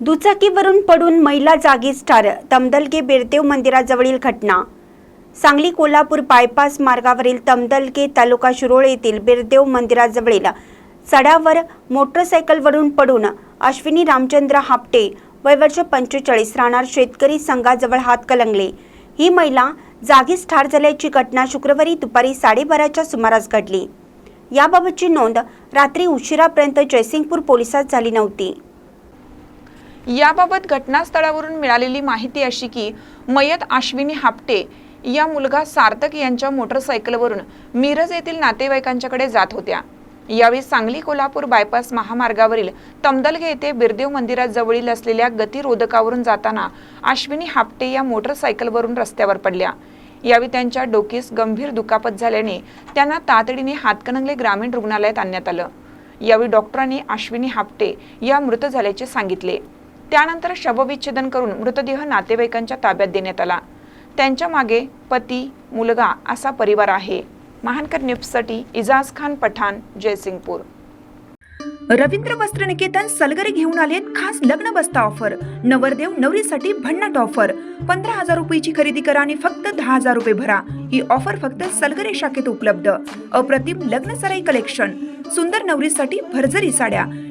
दुचाकीवरून पडून महिला जागीच ठार तमदलके बिरदेव मंदिराजवळील घटना. सांगली कोल्हापूर बायपास मार्गावरील तमदलके तालुका शिरोळ येथील बिरदेव मंदिराजवळील चढावर मोटरसायकलवरून पडून अश्विनी रामचंद्र हापटे वय वर्ष पंचेचाळीस राहणार शेतकरी संघाजवळ हात कलंगले. ही महिला जागीच ठार झाल्याची घटना शुक्रवारी दुपारी साडेबाराच्या सुमारास घडली. याबाबतची नोंद रात्री उशिरापर्यंत जयसिंगपूर पोलिसात झाली नव्हती. याबाबत घटनास्थळावरून मिळालेली माहिती अशी की मयत आश्विनी हापटे या मुलगा सार्थक यांच्या मोटरसायकलवरून मिरज येथील नातेवाईकांच्याकडे जात होत्या. यावेळी सांगली कोल्हापूर बायपास महामार्गावरील तमदलगे येथे बिरदेव मंदिराजवळील असलेल्या गतिरोधकावरून जाताना अश्विनी हापटे या मोटरसायकलवरून रस्त्यावर पडल्या. यावेळी त्यांच्या डोकीस गंभीर दुखापत झाल्याने त्यांना तातडीने हातकणंगले ग्रामीण रुग्णालयात आणण्यात आलं. यावेळी डॉक्टरांनी अश्विनी हापटे या मृत झाल्याचे सांगितले. त्यानंतर शवविच्छेदन करून मृतदेह नातेवाईकांच्या ताब्यात देण्यात आला. त्यांच्या मागे पती मुलगा असा परिवार आहे. महानकर न्यूजसाठी इजाज खान पठाण जयसिंगपूर. रवींद्र वस्त्र निकेतन सलगरे घेऊन आलेत खास लग्न बस्ता ऑफर. नवरदेव नवरीसाठी भन्नाट ऑफर. पंधरा हजार रुपयाची खरेदी करा आणि फक्त दहा हजार रुपये भरा. ही ऑफर फक्त सलगरे शाखेत उपलब्ध. अप्रतिम लग्न सराई कलेक्शन. सुंदर नवरीसाठी भरजरी साड्या.